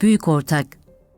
Büyük ortak.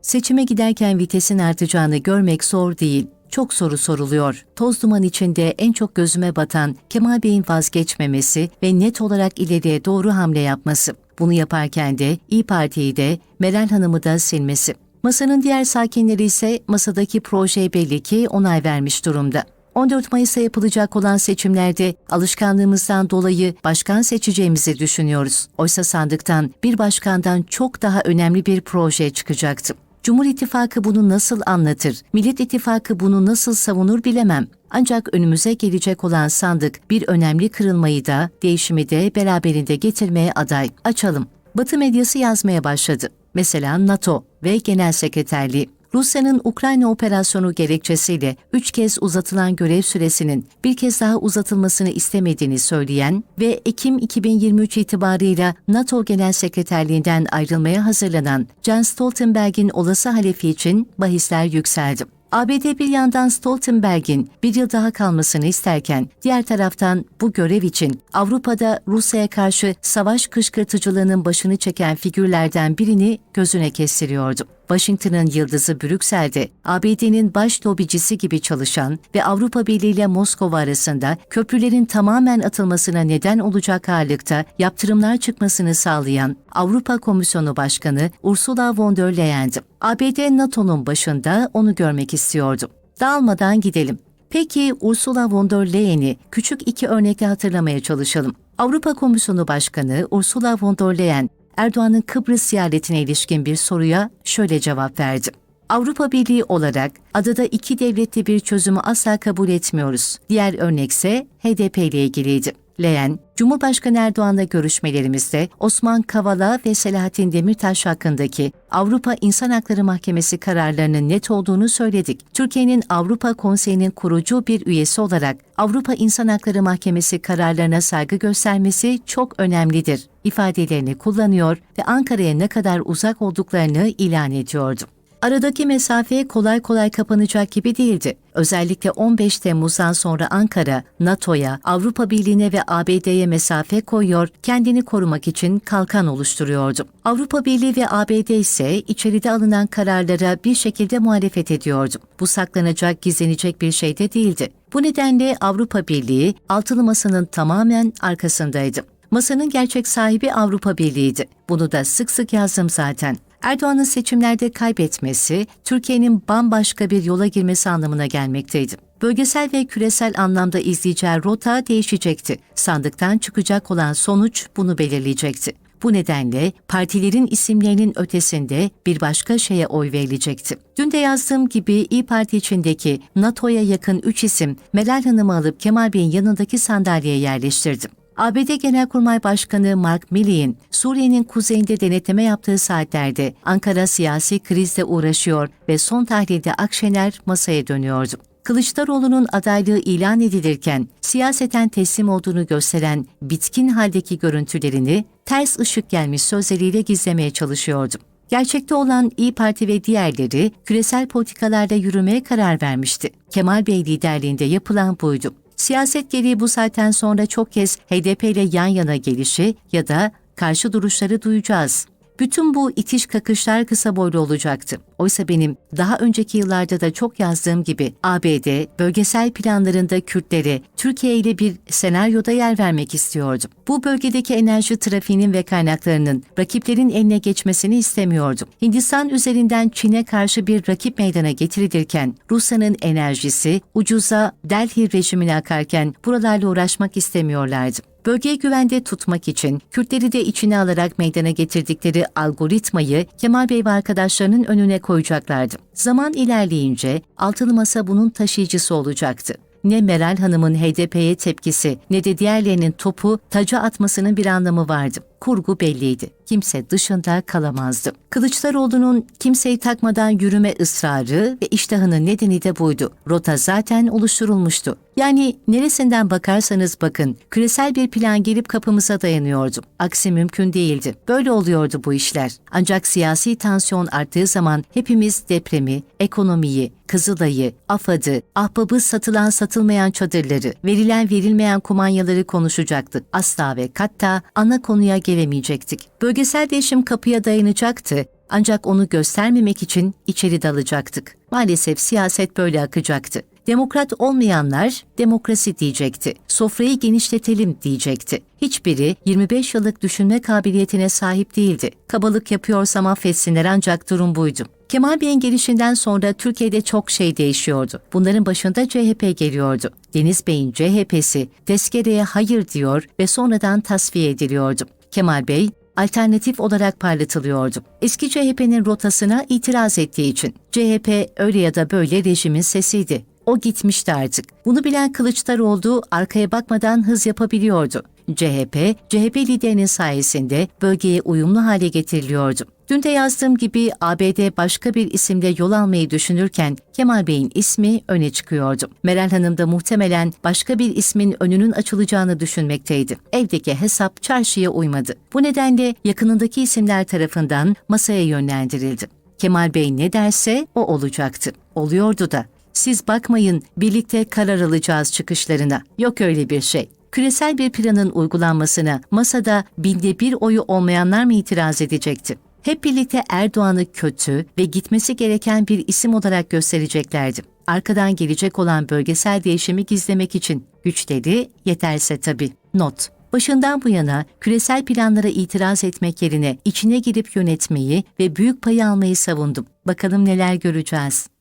Seçime giderken vitesin artacağını görmek zor değil. Çok soru soruluyor. Toz duman içinde en çok gözüme batan Kemal Bey'in vazgeçmemesi ve net olarak ileriye doğru hamle yapması. Bunu yaparken de İyi Parti'yi de Meral Hanım'ı da silmesi. Masanın diğer sakinleri ise masadaki projeye belli ki onay vermiş durumda. 14 Mayıs'ta yapılacak olan seçimlerde alışkanlığımızdan dolayı başkan seçeceğimizi düşünüyoruz. Oysa sandıktan bir başkandan çok daha önemli bir proje çıkacaktı. Cumhur İttifakı bunu nasıl anlatır, Millet İttifakı bunu nasıl savunur bilemem. Ancak önümüze gelecek olan sandık bir önemli kırılmayı da, değişimi de beraberinde getirmeye aday. Açalım. Batı medyası yazmaya başladı. Mesela NATO ve Genel Sekreterliği. Rusya'nın Ukrayna operasyonu gerekçesiyle üç kez uzatılan görev süresinin bir kez daha uzatılmasını istemediğini söyleyen ve Ekim 2023 itibarıyla NATO Genel Sekreterliğinden ayrılmaya hazırlanan Jens Stoltenberg'in olası halefi için bahisler yükseldi. ABD bir yandan Stoltenberg'in bir yıl daha kalmasını isterken diğer taraftan bu görev için Avrupa'da Rusya'ya karşı savaş kışkırtıcılığının başını çeken figürlerden birini gözüne kestiriyordu. Washington'ın yıldızı Brüksel'de ABD'nin baş lobicisi gibi çalışan ve Avrupa Birliği ile Moskova arasında köprülerin tamamen atılmasına neden olacak ağırlıkta yaptırımlar çıkmasını sağlayan Avrupa Komisyonu Başkanı Ursula von der Leyen'di. ABD NATO'nun başında onu görmek istiyordu. Dağılmadan gidelim. Peki Ursula von der Leyen'i küçük iki örnekle hatırlamaya çalışalım. Avrupa Komisyonu Başkanı Ursula von der Leyen, Erdoğan'ın Kıbrıs ziyaretine ilişkin bir soruya şöyle cevap verdi. Avrupa Birliği olarak adada iki devletli bir çözümü asla kabul etmiyoruz. Diğer örnekse HDP ile ilgiliydi. Leyen, Cumhurbaşkanı Erdoğan'la görüşmelerimizde Osman Kavala ve Selahattin Demirtaş hakkındaki Avrupa İnsan Hakları Mahkemesi kararlarının net olduğunu söyledik. Türkiye'nin Avrupa Konseyi'nin kurucu bir üyesi olarak Avrupa İnsan Hakları Mahkemesi kararlarına saygı göstermesi çok önemlidir ifadelerini kullanıyor ve Ankara'ya ne kadar uzak olduklarını ilan ediyordu. Aradaki mesafe kolay kolay kapanacak gibi değildi. Özellikle 15 Temmuz'dan sonra Ankara, NATO'ya, Avrupa Birliği'ne ve ABD'ye mesafe koyuyor, kendini korumak için kalkan oluşturuyordu. Avrupa Birliği ve ABD ise içeride alınan kararlara bir şekilde muhalefet ediyordu. Bu saklanacak, gizlenecek bir şey de değildi. Bu nedenle Avrupa Birliği altılı masanın tamamen arkasındaydı. Masanın gerçek sahibi Avrupa Birliği'ydi. Bunu da sık sık yazdım zaten. Erdoğan'ın seçimlerde kaybetmesi, Türkiye'nin bambaşka bir yola girmesi anlamına gelmekteydi. Bölgesel ve küresel anlamda izleyeceği rota değişecekti. Sandıktan çıkacak olan sonuç bunu belirleyecekti. Bu nedenle partilerin isimlerinin ötesinde bir başka şeye oy verilecekti. Dün de yazdığım gibi İyi Parti içindeki NATO'ya yakın üç isim Meral Hanım'ı alıp Kemal Bey'in yanındaki sandalyeye yerleştirdim. ABD Genelkurmay Başkanı Mark Milley'in Suriye'nin kuzeyinde denetleme yaptığı saatlerde Ankara siyasi krizle uğraşıyor ve son tahlilde Akşener masaya dönüyordu. Kılıçdaroğlu'nun adaylığı ilan edilirken siyaseten teslim olduğunu gösteren bitkin haldeki görüntülerini ters ışık gelmiş sözleriyle gizlemeye çalışıyordu. Gerçekte olan İyi Parti ve diğerleri küresel politikalarda yürümeye karar vermişti. Kemal Bey liderliğinde yapılan buydu. Siyaset gereği bu saatten sonra çok kez HDP ile yan yana gelişi ya da karşı duruşları duyacağız. Bütün bu itiş kakışlar kısa boylu olacaktı. Oysa benim daha önceki yıllarda da çok yazdığım gibi ABD bölgesel planlarında Kürtlere Türkiye ile bir senaryoda yer vermek istiyordu. Bu bölgedeki enerji trafiğinin ve kaynaklarının rakiplerin eline geçmesini istemiyordu. Hindistan üzerinden Çin'e karşı bir rakip meydana getirilirken Rusya'nın enerjisi ucuza Delhi rejimine akarken buralarla uğraşmak istemiyorlardı. Bölgeyi güvende tutmak için Kürtleri de içine alarak meydana getirdikleri algoritmayı Kemal Bey ve arkadaşlarının önüne koyacaklardı. Zaman ilerleyince altılı masa bunun taşıyıcısı olacaktı. Ne Meral Hanım'ın HDP'ye tepkisi ne de diğerlerinin topu taca atmasının bir anlamı vardı. Kurgu belliydi. Kimse dışında kalamazdı. Kılıçdaroğlu'nun kimseyi takmadan yürüme ısrarı ve iştahının nedeni de buydu. Rota zaten oluşturulmuştu. Yani neresinden bakarsanız bakın, küresel bir plan gelip kapımıza dayanıyordu. Aksi mümkün değildi. Böyle oluyordu bu işler. Ancak siyasi tansiyon arttığı zaman hepimiz depremi, ekonomiyi, Kızılay'ı, AFAD'ı, ahbabı satılan satılmayan çadırları, verilen verilmeyen kumanyaları konuşacaktık. Asla ve katta ana konuya gelemeyecektik. Bölgesel değişim kapıya dayanacaktı Ancak onu göstermemek için içeri dalacaktık. Maalesef siyaset böyle akacaktı. Demokrat olmayanlar demokrasi diyecekti. Sofrayı genişletelim diyecekti. Hiçbiri 25 yıllık düşünme kabiliyetine sahip değildi. Kabalık yapıyorsam affetsinler ancak durum buydu. Kemal Bey'in gelişinden sonra Türkiye'de çok şey değişiyordu. Bunların başında CHP geliyordu. Deniz Bey'in CHP'si tezkereye hayır diyor ve sonradan tasfiye ediliyordu. Kemal Bey alternatif olarak parlatılıyordu. Eski CHP'nin rotasına itiraz ettiği için. CHP öyle ya da böyle rejimin sesiydi. O gitmişti artık. Bunu bilen Kılıçdaroğlu arkaya bakmadan hız yapabiliyordu. CHP, CHP liderinin sayesinde bölgeye uyumlu hale getiriliyordu. Dün de yazdığım gibi ABD başka bir isimle yol almayı düşünürken Kemal Bey'in ismi öne çıkıyordu. Meral Hanım da muhtemelen başka bir ismin önünün açılacağını düşünmekteydi. Evdeki hesap çarşıya uymadı. Bu nedenle yakınındaki isimler tarafından masaya yönlendirildi. Kemal Bey ne derse o olacaktı. Oluyordu da. Siz bakmayın birlikte karar alacağız çıkışlarına. Yok öyle bir şey. Küresel bir planın uygulanmasına masada binde bir oyu olmayanlar mı itiraz edecekti? Hep birlikte Erdoğan'ı kötü ve gitmesi gereken bir isim olarak göstereceklerdi. Arkadan gelecek olan bölgesel değişimi gizlemek için güçleri yeterse tabii. Not Başından bu yana küresel planlara itiraz etmek yerine içine girip yönetmeyi ve büyük payı almayı savundum. Bakalım neler göreceğiz.